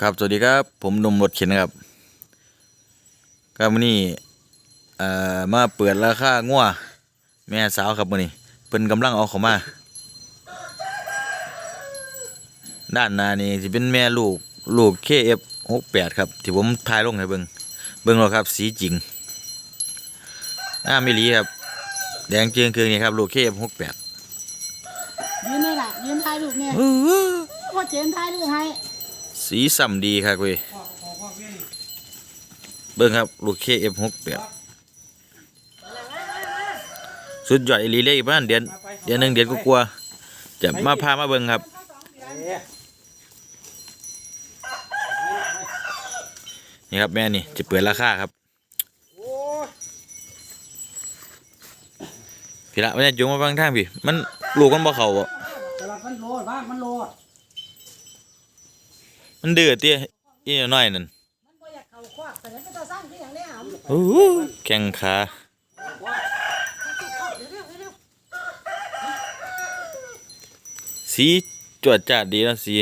ครับสวัสดีครับผมหนุ่มรถเข็นนะครับครับวันนี้เอ่อมาเปิดราคางัวแม่สาวครับวันนี้เพิ่นกำลังเอาเข้ามา ด้านหน้านี่จะเป็นแม่ลูกลูก KF68 ครับที่ผมถ่ายลงให้เบิ่งเบิ่งแล้วครับ สีจริงอ้าไม่ลีครับ แดงเจียงเคืองนี่ครับลูก KF68 ยืนนี่แหละยืนถ่ายรูปเนี่ยอื้อพ่อเจนถ่ายรูปให้ สีสัมดีครับเว้ยเบิ่งครับ ลูก KF68 สุดยอดอีหลีเลยอีกประมาณเดือนเดือนหนึ่งเดือนก็กลัวาๆจะมาพามาเบิ่งครับนี่ครับแม่นี่จะเปิดราคาครับพี่ละไม่ได้จุงมาบางทางพี่ มันลูกมันบ่เข้าบ่แต่ละมันโลดบ้างมันโลด มันดื้อเตี้ยอีน้อยนั่นมันบ่อยากเข้าควักแต่นั้นก็จะสร้างที่อย่างนี้หำโอ้โหแข้งขาสีจวดจัดดีนะสี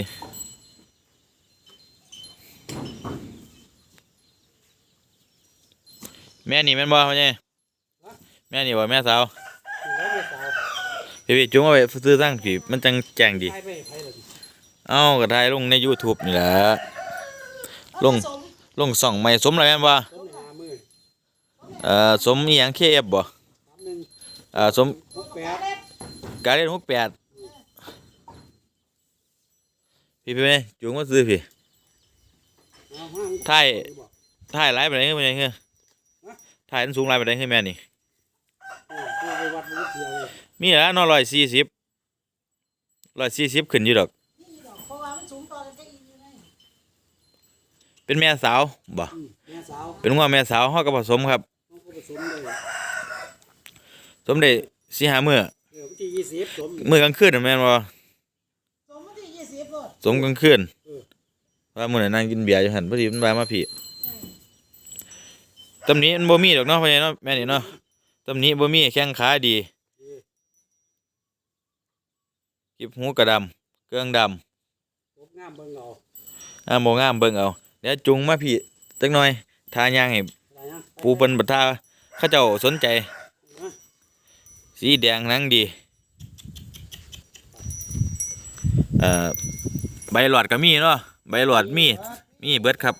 แม่นี่แม่นบ่พ่อใหญ่แม่นี่บ่แม่สาวพี่พี่จุงเอาไปซื้อตั้งผีมันจังแจ้งดี เอ้าก็ถ่ายลงใน YouTube นี่แหละลงลงส่องใหม่สมอะไรแม่นบ่เอ่อสมอีหยัง KF บ่เอ่อสมการเล่น68พี่พี่แม่จุงมาซื้อพี่ถ่ายถ่ายหลายปานใดคือแม่นี่คือถ่ายอันสูงหลายปานใดคือแม่นี่มีแล้วเนาะ140 140ขึ้นอยู่ดอก เพราะว่ามันสูงต่อกันก็อีกไง เป็นแม่สาวบ่แม่สาวเป็นว่าแม่สาวเฮาก็ผสมครับต้องผสมเลยสมได้สิหามื้อเออวันที่ยี่สิบสมมื้อกลางคืนน่ะแม่นบ่สมมติยี่สิบโลดสมกลางคืนว่ามื้อนั้นนั่งกินเบียร์อยู่หั่นพอดีมันบายมาพี่ตำหนี้มันบ่มีดอกเนาะพ่อใหญ่เนาะแม่นี่เนาะตำหนี้บ่มีแข้งขาดีกิบหูกระดำเครื่องดำตกงามเบิ่งเอา อ่าบ่งามเบิ่งเอา เดี๋ยวจุงมาพี่จักหน่อยทาย่างให้อะไรนะปูเปิ้นบัดทาเขาเจ้าสนใจ สีแดงหนังดีเอ่อใบหลอดก็มีเนาะใบหลอดมีมีเบิดครับ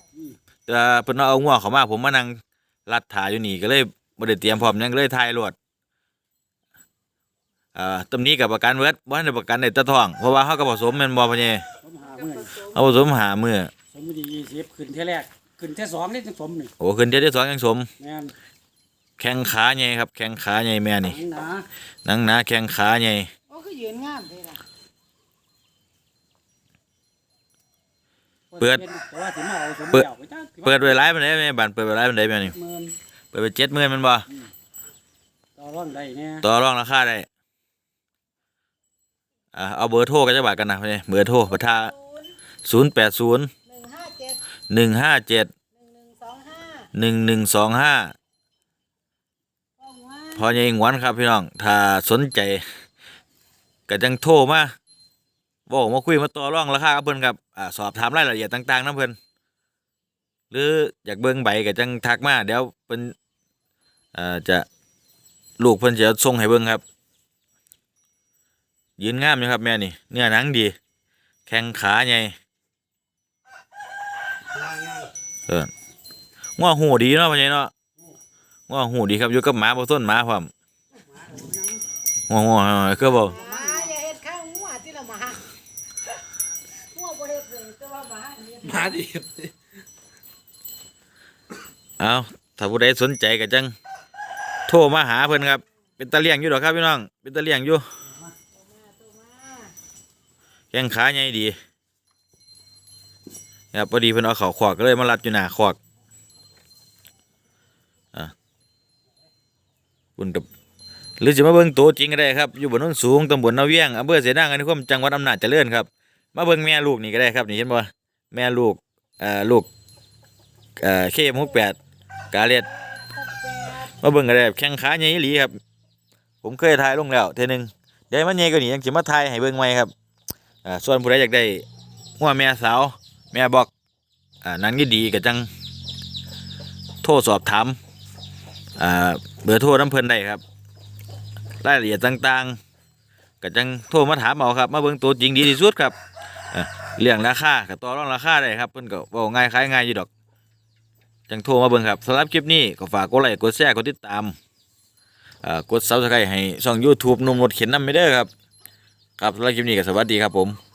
แต่ว่าเพิ่นเอางัวเข้ามาผมมานั่งรัดถ่ายอยู่นี่ก็เลยบ่ได้เตรียมพร้อมหยังก็เลยถ่ายรวดเอ่อตำนี้กับประกันเบิดบ่ทันได้ประกันได้แตะท้องเพราะว่าเฮาก็ผสมแม่นบ่พ่อใหญ่ผมหาเมื่อเอาผสมหามื้อ สมวันที่ยี่สิบขึ้นเท่าแรกขึ้นเท่าสองนี่จังสมนี่โอ้ขึ้นเที่ยวที่สองยังสม แม่นแข้งขาใหญ่ครับ แข้งขาใหญ่แม่นี่ หนังหนาหนังหนาแข้งขาใหญ่โอ้คือยืนงามเลยล่ะเปิดแต่ว่าถึงมาเอาสมเปิดเดี่ยวไปจ้าเปิดไว้หลายปานใดแม่บ้านเปิดไว้หลายปานใดแม่นี่หมื่นเปิดไป70,000มันบ่ต่อร่องได้เนี่ยต่อรองราคาได้อ่าเอาเบอร์โทรกันจักบาทกันนะพ่อใหญ่เบอร์โทรประทาศูนย์080 หนึ่งห้าเจ็ด157หนึ่งหนึ่งสองห้าหนึ่งหนึ่งสองห้าพ่อว่าพอใหญ่หงวนครับพี่น้อง ถ้าสนใจก็จังโทรมาบอกมาคุยมาต่อรองราคากับเพิ่นครับอ่าสอบถามรายละเอียดต่างๆนะเพิ่นหรืออยากเบิ่งใบก็จังทักมาเดี๋ยวเพิ่นเอ่อจะลูกเพิ่นจะส่งให้เบิ่งครับ ยืนงามอยู่ครับแม่นี่เนื้อหนังดี แข้งขาใหญ่ เออง้อหูดีเนาะพ่อใหญ่เนาะง้อหูดีครับอยู่กับหมาบ่ต้นหมาพร้อมง้อง้อคือบ่หมาอย่าเฮ็ดข้างหัวที่ละหมาหัวบ่เฮ็ดเลยแต่ว่าหมาอันนี้มาดิเอาถ้าผู้ใดสนใจก็จังโทรมาหาเพิ่นครับ เป็นตาเลี้ยงอยู่ดอกครับพี่น้อง เป็นตาเลี้ยงอยู่ตัวมาแข้งขาใหญ่ดี ครับพอดีเพิ่นเอาเขาขอกก็เลยมารัดอยู่หน้าขอกอะบุญกับหรือจะมาเบิ่งตัวจริงก็ได้ครับอยู่บนโน้นสูงตำบลนาเวียงอำเภอเสนาอันนี้ความจังหวัดอำนาจเจริญครับ มาเบิ่งแม่ลูกนี่ก็ได้ครับนี่เห็นบ่แม่ลูกเอ่อลูกเอ่อเคมหกแปดกาเลียดมาเบิ่งก็ได้ครับแข้งขาใหญ่หลีครับ ผมเคยถ่ายลงแล้วเทนึงเดี๋ยวมันใหญ่กว่านี้ยังสิมาถ่ายให้เบิ่งใหม่ครับอ่าส่วนผู้ใดอยากได้หัวแม่สาว แม่บอกอ่าหนังดีก็จัง โทรสอบถามอ่าเบอร์โทรน้ำเพลินได้ครับ รายละเอียดต่างๆก็จังโทรมาถามเอาครับ มาเบิ่งตัวจริงดีที่สุดครับเอ่อเรื่องราคาก็ต่อรองราคาได้ครับเพิ่นก็เว้าง่ายขายง่ายอยู่ดอก จังโทรมาเบิ่งครับสำหรับคลิปนี้ก็ฝากกดไลค์กดแชร์กดติดตามอ่ากด Subscribe ให้ช่อง YouTube หนุ่มรถเข็นนำไปเด้อครับ ครับสำหรับคลิปนี้ก็สวัสดีครับผม